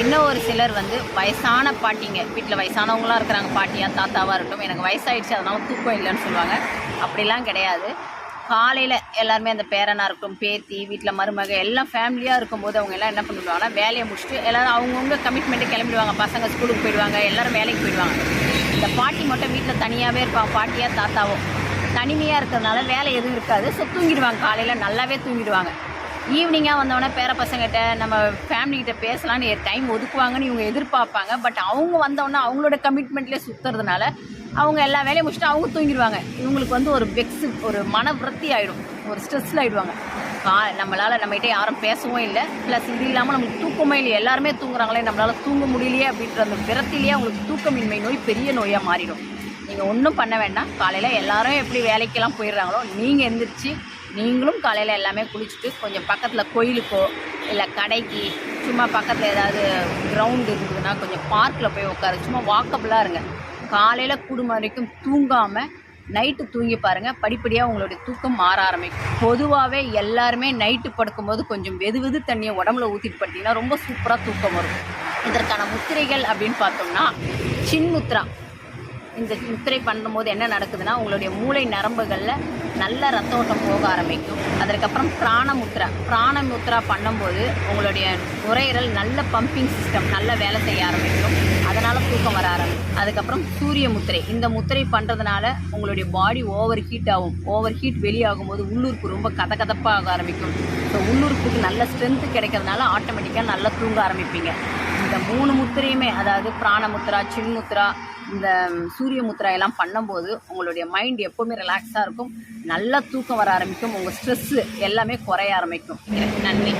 இன்னும் ஒரு சிலர் வந்து வயசான பாட்டிங்க. வீட்டில் வயசானவங்களாம் இருக்கிறாங்க. பாட்டியா தாத்தாவாக இருக்கட்டும். எனக்கு வயசாகிடுச்சு அதனால தூக்கம் இல்லைன்னு சொல்லுவாங்க. அப்படிலாம் கிடையாது. காலையில் எல்லாருமே அந்த பேரனாக இருக்கட்டும் பேத்தி வீட்டில் மருமக எல்லாம் ஃபேமிலியாக இருக்கும்போது அவங்க எல்லாம் என்ன பண்ணிடுவாங்கன்னா வேலையை முடிச்சுட்டு எல்லாரும் அவங்கவுங்க கமிட்மெண்ட்டு கிளம்பிடுவாங்க. பசங்க ஸ்கூலுக்கு போயிடுவாங்க. எல்லோரும் வேலைக்கு போயிடுவாங்க. இந்த பாட்டி மட்டும் வீட்டில் தனியாகவே இருப்பாங்க பாட்டியா தாத்தாவோ. தனிமையாக இருக்கிறதுனால வேலை எதுவும் இருக்காது. ஸோ தூங்கிடுவாங்க. காலையில் நல்லாவே தூங்கிடுவாங்க. ஈவினிங்காக வந்தோடனே பேர பசங்கிட்ட நம்ம ஃபேமிலிக்கிட்ட பேசலான்னு டைம் ஒதுக்குவாங்கன்னு இவங்க எதிர்பார்ப்பாங்க. பட் அவங்க வந்தோடனே அவங்களோட கமிட்மெண்ட்லேயே சுற்றுறதுனால அவங்க எல்லா வேலையும் முடிச்சுட்டு அவங்க தூங்கிடுவாங்க. இவங்களுக்கு வந்து ஒரு வெக்ஸு ஒரு மன விரத்தி ஆகிடும் ஒரு ஸ்ட்ரெஸ்ஸில் ஆகிடுவாங்க கா நம்மளால் நம்மகிட்ட யாரும் பேசவும் இல்லை. ப்ளஸ் இது இல்லாமல் நம்மளுக்கு தூக்கமே இல்லை எல்லாருமே தூங்குறாங்களே. நம்மளால் தூங்க முடியலையே அப்படின்ற அந்த விரத்திலேயே அவங்களுக்கு தூக்கமின்மை நோய் பெரிய நோயாக மாறிடும். நீங்கள் ஒன்றும் பண்ண வேண்டாம். காலையில் எல்லாரும் எப்படி வேலைக்கெல்லாம் போயிடுறாங்களோ நீங்கள் எந்திரிச்சு நீங்களும் காலையில் எல்லாமே குளிச்சுட்டு கொஞ்சம் பக்கத்தில் கோயிலுக்கோ இல்லை கடைக்கு சும்மா பக்கத்தில் ஏதாவது கிரவுண்டு இருந்ததுன்னா கொஞ்சம் பார்க்கில் போய் உட்காரு சும்மா வாக்கபிளாக இருங்க. காலையில் குடும்பம் வரைக்கும் தூங்காமல் நைட்டு தூங்கி பாருங்கள் படிப்படியாக உங்களுடைய தூக்கம் மாற ஆரம்பிக்கும். பொதுவாகவே எல்லாருமே நைட்டு படுக்கும்போது கொஞ்சம் வெது வெது தண்ணியை உடம்புல ஊற்றிட்டு படுத்திங்கன்னா ரொம்ப சூப்பராக தூக்கம் வரும். இதற்கான முத்திரைகள் அப்படின்னு பார்த்தோம்னா சின்முத்ரா. இந்த முத்திரை பண்ணும்போது என்ன நடக்குதுன்னா உங்களுடைய மூளை நரம்புகளில் நல்ல ரத்த ஓட்டம் போக ஆரம்பிக்கும். அதற்கப்புறம் பிராணமுத்ரா பிராணமுத்ரா பண்ணும்போது உங்களுடைய நுரையீரல் நல்ல பம்பிங் சிஸ்டம் நல்ல வேலை செய்ய ஆரம்பிக்கும். அதனால் தூக்கம் வர ஆரம்பிக்கும். அதுக்கப்புறம் சூரிய முத்திரை. இந்த முத்திரை பண்ணுறதுனால உங்களுடைய பாடி ஓவர் ஹீட் ஆகும். ஓவர் ஹீட் வெளியாகும்போது உள்ளூர்ப்பு ரொம்ப கதகதப்பாக ஆரம்பிக்கும். ஸோ உள்ளூர்ப்புக்கு நல்ல ஸ்ட்ரென்த்து கிடைக்கிறதுனால ஆட்டோமேட்டிக்காக நல்லா தூங்க ஆரம்பிப்பீங்க. இந்த மூணு முத்திரையுமே அதாவது பிராணமுத்ரா சின்முத்ரா இந்த சூரிய முத்ரா எல்லாம் பண்ணும்போது உங்களுடைய மைண்ட் எப்போவுமே ரிலாக்ஸாக இருக்கும். நல்லா தூக்கம் வர ஆரம்பிக்கும். உங்கள் ஸ்ட்ரெஸ்ஸு எல்லாமே குறைய ஆரம்பிக்கும். நன்றி.